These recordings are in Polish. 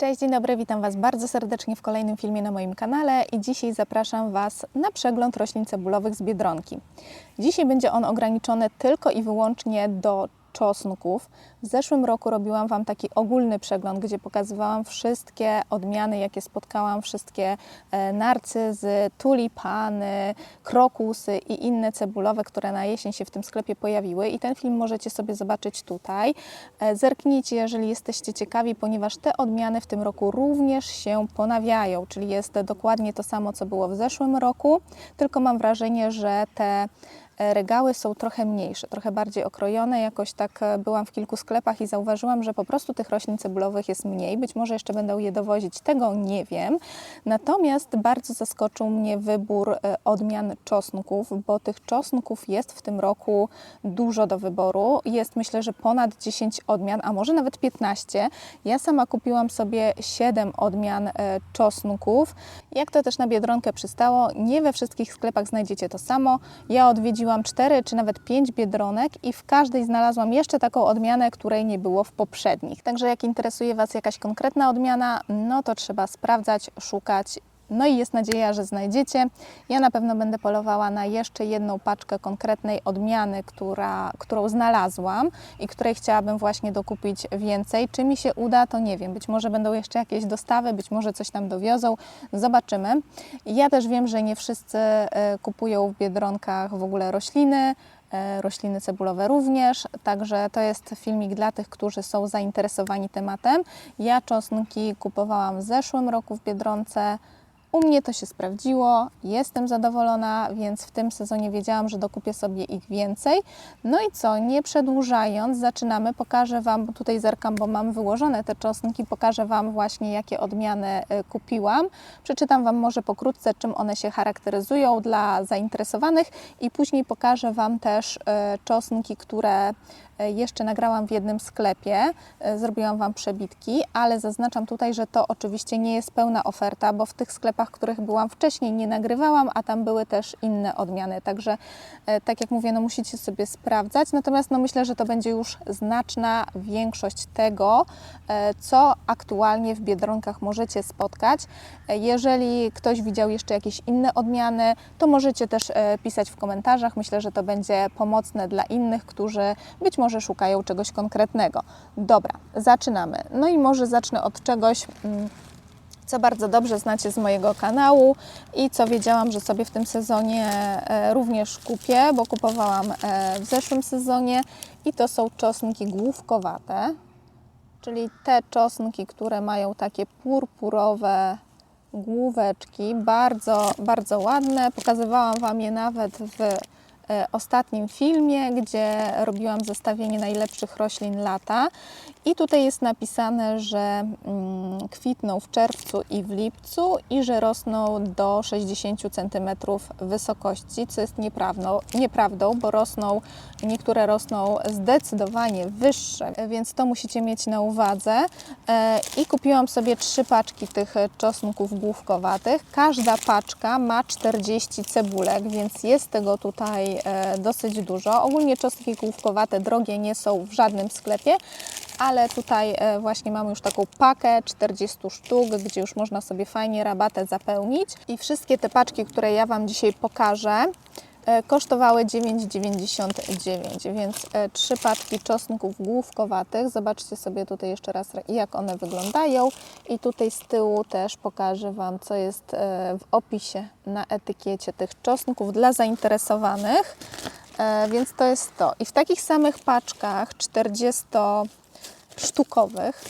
Cześć, dzień dobry, witam Was bardzo serdecznie w kolejnym filmie na moim kanale i dzisiaj zapraszam Was na przegląd roślin cebulowych z Biedronki. Dzisiaj będzie on ograniczony tylko i wyłącznie do czosnków. W zeszłym roku robiłam Wam taki ogólny przegląd, gdzie pokazywałam wszystkie odmiany, jakie spotkałam, wszystkie e, narcyzy, tulipany, krokusy i inne cebulowe, które na jesień się w tym sklepie pojawiły. I ten film możecie sobie zobaczyć tutaj. E, Zerknijcie, jeżeli jesteście ciekawi, ponieważ te odmiany w tym roku również się ponawiają, czyli jest dokładnie to samo, co było w zeszłym roku, tylko mam wrażenie, że te regały są trochę mniejsze, trochę bardziej okrojone. Jakoś tak e, byłam w kilku sklepach i zauważyłam, że po prostu tych roślin cebulowych jest mniej. Być może jeszcze będą je dowozić, tego nie wiem. Natomiast bardzo zaskoczył mnie wybór e, odmian czosnków, bo tych czosnków jest w tym roku dużo do wyboru. Jest myślę, że ponad 10 odmian, a może nawet 15. Ja sama kupiłam sobie 7 odmian e, czosnków. Jak to też na Biedronkę przystało, nie we wszystkich sklepach znajdziecie to samo. Ja odwiedziłam 4 czy nawet 5 Biedronek i w każdej znalazłam jeszcze taką odmianę, której nie było w poprzednich. Także jak interesuje Was jakaś konkretna odmiana, no to trzeba sprawdzać, szukać no i jest nadzieja, że znajdziecie. Ja na pewno będę polowała na jeszcze jedną paczkę konkretnej odmiany, która, którą znalazłam i której chciałabym właśnie dokupić więcej. Czy mi się uda, to nie wiem. Być może będą jeszcze jakieś dostawy, być może coś tam dowiozą. Zobaczymy. Ja też wiem, że nie wszyscy e, kupują w biedronkach w ogóle rośliny e, rośliny cebulowe również, także to jest filmik dla tych, którzy są zainteresowani tematem. Ja czosnki kupowałam w zeszłym roku w Biedronce. U mnie to się sprawdziło, jestem zadowolona, więc w tym sezonie wiedziałam, że dokupię sobie ich więcej. No i co, nie przedłużając, zaczynamy. Pokażę Wam, tutaj zerkam, bo mam wyłożone te czosnki, pokażę Wam właśnie, jakie odmiany y, kupiłam. Przeczytam Wam może pokrótce, czym one się charakteryzują dla zainteresowanych i później pokażę Wam też y, czosnki, które jeszcze nagrałam w jednym sklepie, y, zrobiłam Wam przebitki, ale zaznaczam tutaj, że to oczywiście nie jest pełna oferta, bo w tych sklepach, w których byłam wcześniej nie nagrywałam, a tam były też inne odmiany, także e, tak jak mówię, no musicie sobie sprawdzać, natomiast no myślę, że to będzie już znaczna większość tego, e, co aktualnie w Biedronkach możecie spotkać. E, Jeżeli ktoś widział jeszcze jakieś inne odmiany, to możecie też e, pisać w komentarzach. Myślę, że to będzie pomocne dla innych, którzy być może szukają czegoś konkretnego. Dobra, zaczynamy. No i może zacznę od czegoś, mm, co bardzo dobrze znacie z mojego kanału i co wiedziałam, że sobie w tym sezonie e, również kupię, bo kupowałam e, w zeszłym sezonie i to są czosnki główkowate, czyli te czosnki, które mają takie purpurowe główeczki, bardzo, bardzo ładne. Pokazywałam Wam je nawet w ostatnim filmie, gdzie robiłam zestawienie najlepszych roślin lata. I tutaj jest napisane, że mm, kwitną w czerwcu i w lipcu i że rosną do 60 cm wysokości, co jest nieprawdą, nieprawdą, bo rosną, niektóre rosną zdecydowanie wyższe, więc to musicie mieć na uwadze. E, I kupiłam sobie trzy paczki tych czosnków główkowatych. Każda paczka ma 40 cebulek, więc jest tego tutaj e, dosyć dużo. Ogólnie czosnki główkowate drogie nie są w żadnym sklepie, ale tutaj e, właśnie mamy już taką pakę 40 sztuk, gdzie już można sobie fajnie rabatę zapełnić. I wszystkie te paczki, które ja Wam dzisiaj pokażę, kosztowały 9,99, więc e, trzy paczki czosnków główkowatych. Zobaczcie sobie tutaj jeszcze raz, jak one wyglądają. I tutaj z tyłu też pokażę Wam, co jest e, w opisie na etykiecie tych czosnków dla zainteresowanych. E, Więc to jest to. I w takich samych paczkach 40 sztukowych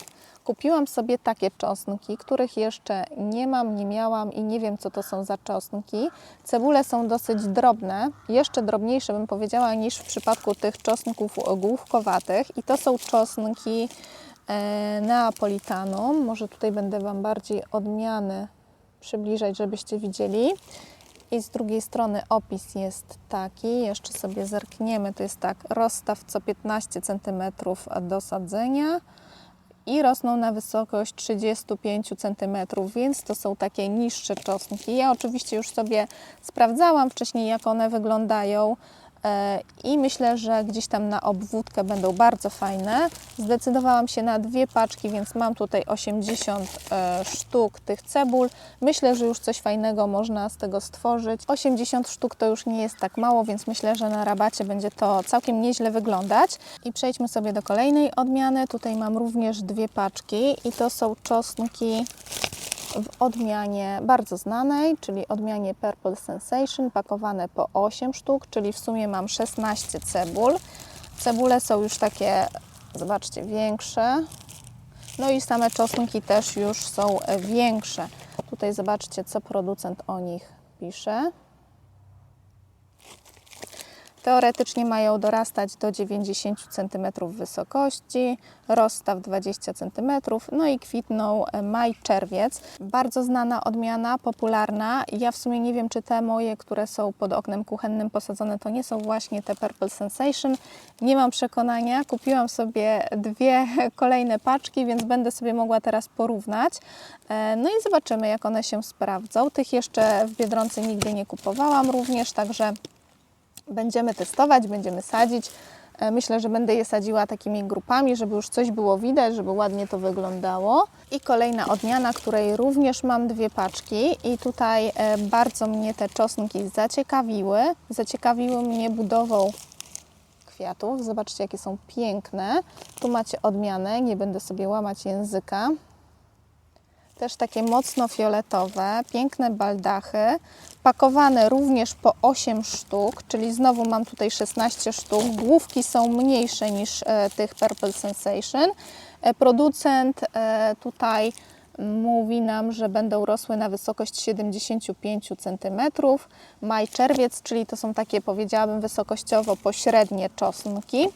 kupiłam sobie takie czosnki, których jeszcze nie mam, nie miałam i nie wiem, co to są za czosnki. Cebule są dosyć drobne, jeszcze drobniejsze bym powiedziała niż w przypadku tych czosnków główkowatych i to są czosnki e. Może tutaj będę Wam bardziej odmiany przybliżać, żebyście widzieli. I z drugiej strony opis jest taki, jeszcze sobie zerkniemy, to jest tak, rozstaw co 15 cm do sadzenia i rosną na wysokość 35 cm, więc to są takie niższe czosnki. Ja oczywiście już sobie sprawdzałam wcześniej, jak one wyglądają. I myślę, że gdzieś tam na obwódkę będą bardzo fajne. Zdecydowałam się na dwie paczki, więc mam tutaj 80 e, sztuk tych cebul. Myślę, że już coś fajnego można z tego stworzyć. 80 sztuk to już nie jest tak mało, więc myślę, że na rabacie będzie to całkiem nieźle wyglądać. I przejdźmy sobie do kolejnej odmiany. Tutaj mam również dwie paczki i to są czosnki w odmianie bardzo znanej, czyli odmianie Purple Sensation, pakowane po 8 sztuk, czyli w sumie mam 16 cebul. Cebule są już takie, zobaczcie, większe. No i same czosnki też już są większe. Tutaj zobaczcie, co producent o nich pisze. Teoretycznie mają dorastać do 90 cm wysokości, rozstaw 20 cm, no i kwitną e, maj, czerwiec. Bardzo znana odmiana, popularna. Ja w sumie nie wiem, czy te moje, które są pod oknem kuchennym posadzone, to nie są właśnie te Purple Sensation. Nie mam przekonania. Kupiłam sobie dwie kolejne paczki, więc będę sobie mogła teraz porównać. E, No i zobaczymy, jak one się sprawdzą. Tych jeszcze w Biedronce nigdy nie kupowałam również, także Będziemy testować, będziemy sadzić. E, Myślę, że będę je sadziła takimi grupami, żeby już coś było widać, żeby ładnie to wyglądało. I kolejna odmiana, której również mam dwie paczki i tutaj e, bardzo mnie te czosnki zaciekawiły. Zaciekawiły mnie budową kwiatów. Zobaczcie, jakie są piękne. Tu macie odmianę, nie będę sobie łamać języka. Też takie mocno fioletowe, piękne baldachy, pakowane również po 8 sztuk, czyli znowu mam tutaj 16 sztuk. Główki są mniejsze niż e, tych Purple Sensation. E, producent e, tutaj mówi nam, że będą rosły na wysokość 75 cm. Maj, czerwiec, czyli to są takie powiedziałabym wysokościowo pośrednie czosnki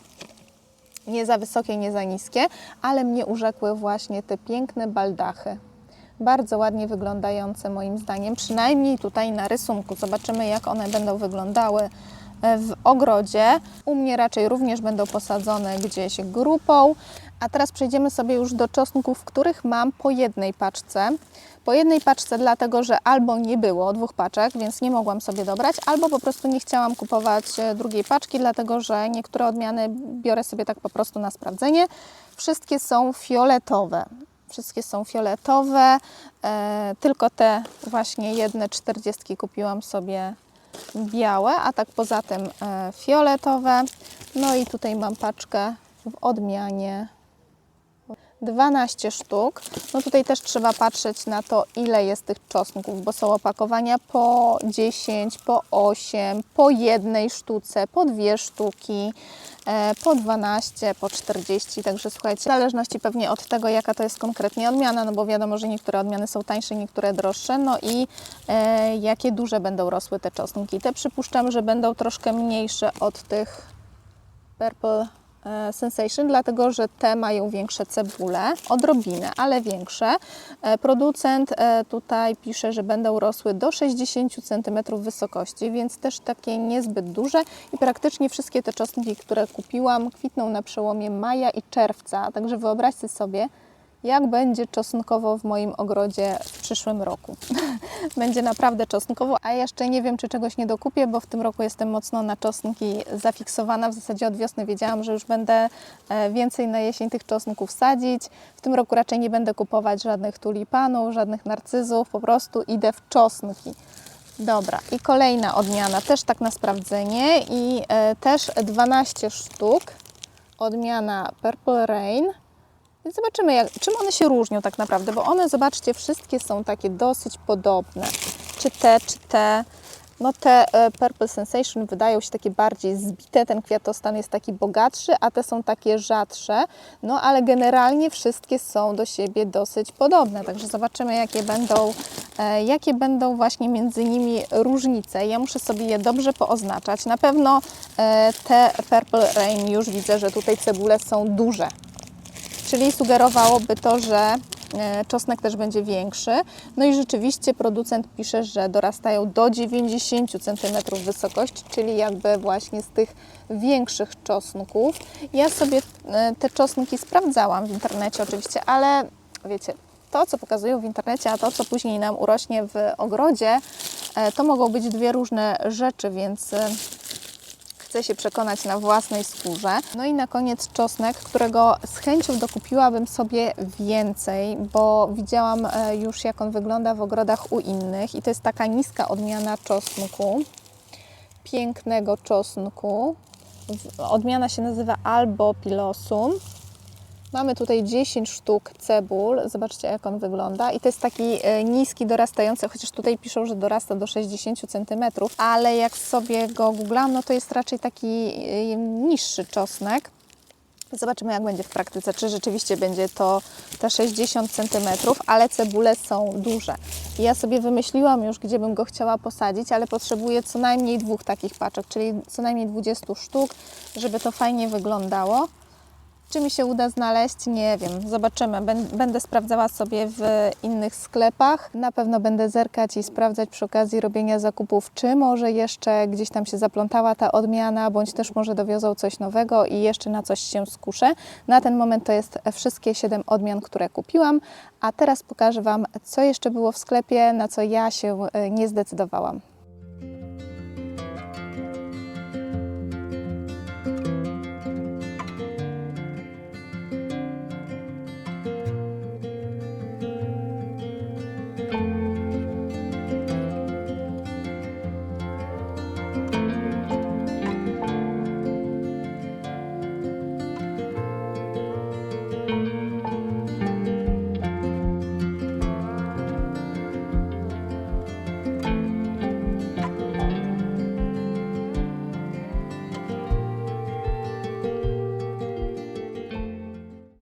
nie za wysokie, nie za niskie, ale mnie urzekły właśnie te piękne baldachy. Bardzo ładnie wyglądające moim zdaniem, przynajmniej tutaj na rysunku. Zobaczymy, jak one będą wyglądały e, w ogrodzie. U mnie raczej również będą posadzone gdzieś grupą. A teraz przejdziemy sobie już do czosnków, których mam po jednej paczce. Po jednej paczce, dlatego że albo nie było dwóch paczek, więc nie mogłam sobie dobrać, albo po prostu nie chciałam kupować e, drugiej paczki, dlatego że niektóre odmiany biorę sobie tak po prostu na sprawdzenie. Wszystkie są fioletowe. Wszystkie są fioletowe, e, tylko te właśnie jedne 40 kupiłam sobie białe, a tak poza tym e, fioletowe. No i tutaj mam paczkę w odmianie 12 sztuk. No tutaj też trzeba patrzeć na to, ile jest tych czosnków, bo są opakowania po 10, po 8, po jednej sztuce, po dwie sztuki, po 12, po 40. Także słuchajcie, w zależności pewnie od tego, jaka to jest konkretnie odmiana, no bo wiadomo, że niektóre odmiany są tańsze, niektóre droższe, no i e, jakie duże będą rosły te czosnki. Te przypuszczam, że będą troszkę mniejsze od tych Purple e, Sensation, dlatego że te mają większe cebule, odrobinę, ale większe. E, Producent e, tutaj pisze, że będą rosły do 60 cm wysokości, więc też takie niezbyt duże i praktycznie wszystkie te czosnki, które kupiłam, kwitną na przełomie maja i czerwca. Także wyobraźcie sobie, jak będzie czosnkowo w moim ogrodzie w przyszłym roku. będzie naprawdę czosnkowo, a jeszcze nie wiem, czy czegoś nie dokupię, bo w tym roku jestem mocno na czosnki zafiksowana. W zasadzie od wiosny wiedziałam, że już będę e, więcej na jesień tych czosnków sadzić. W tym roku raczej nie będę kupować żadnych tulipanów, żadnych narcyzów, po prostu idę w czosnki. Dobra, i kolejna odmiana, też tak na sprawdzenie i e, też 12 sztuk. Odmiana Purple Rain. I zobaczymy, jak, czym one się różnią tak naprawdę, bo one, zobaczcie, wszystkie są takie dosyć podobne. Czy te, czy te. No te e, Purple Sensation wydają się takie bardziej zbite, ten kwiatostan jest taki bogatszy, a te są takie rzadsze. No ale generalnie wszystkie są do siebie dosyć podobne, także zobaczymy jakie będą, e, jakie będą właśnie między nimi różnice. Ja muszę sobie je dobrze pooznaczać. Na pewno e, te Purple Rain już widzę, że tutaj cebule są duże, czyli sugerowałoby to, że e, czosnek też będzie większy. No i rzeczywiście producent pisze, że dorastają do 90 cm wysokości, czyli jakby właśnie z tych większych czosnków. Ja sobie e, te czosnki sprawdzałam w internecie oczywiście, ale wiecie, to co pokazują w internecie, a to co później nam urośnie w ogrodzie, e, to mogą być dwie różne rzeczy, więc Chcę się przekonać na własnej skórze. No i na koniec czosnek, którego z chęcią dokupiłabym sobie więcej, bo widziałam e, już jak on wygląda w ogrodach u innych i to jest taka niska odmiana czosnku, pięknego czosnku. Odmiana się nazywa Albo Pilosum. Mamy tutaj 10 sztuk cebul. Zobaczcie, jak on wygląda. I to jest taki e, niski, dorastający, chociaż tutaj piszą, że dorasta do 60 cm, ale jak sobie go googlam, no to jest raczej taki e, niższy czosnek. Zobaczymy, jak będzie w praktyce, czy rzeczywiście będzie to te 60 cm, ale cebule są duże. Ja sobie wymyśliłam już, gdzie bym go chciała posadzić, ale potrzebuję co najmniej dwóch takich paczek, czyli co najmniej 20 sztuk, żeby to fajnie wyglądało. Czy mi się uda znaleźć? Nie wiem. Zobaczymy. Bę- Będę sprawdzała sobie w innych sklepach. Na pewno będę zerkać i sprawdzać przy okazji robienia zakupów, czy może jeszcze gdzieś tam się zaplątała ta odmiana, bądź też może dowiozą coś nowego i jeszcze na coś się skuszę. Na ten moment to jest wszystkie 7 odmian, które kupiłam. A teraz pokażę Wam, co jeszcze było w sklepie, na co ja się e, nie zdecydowałam.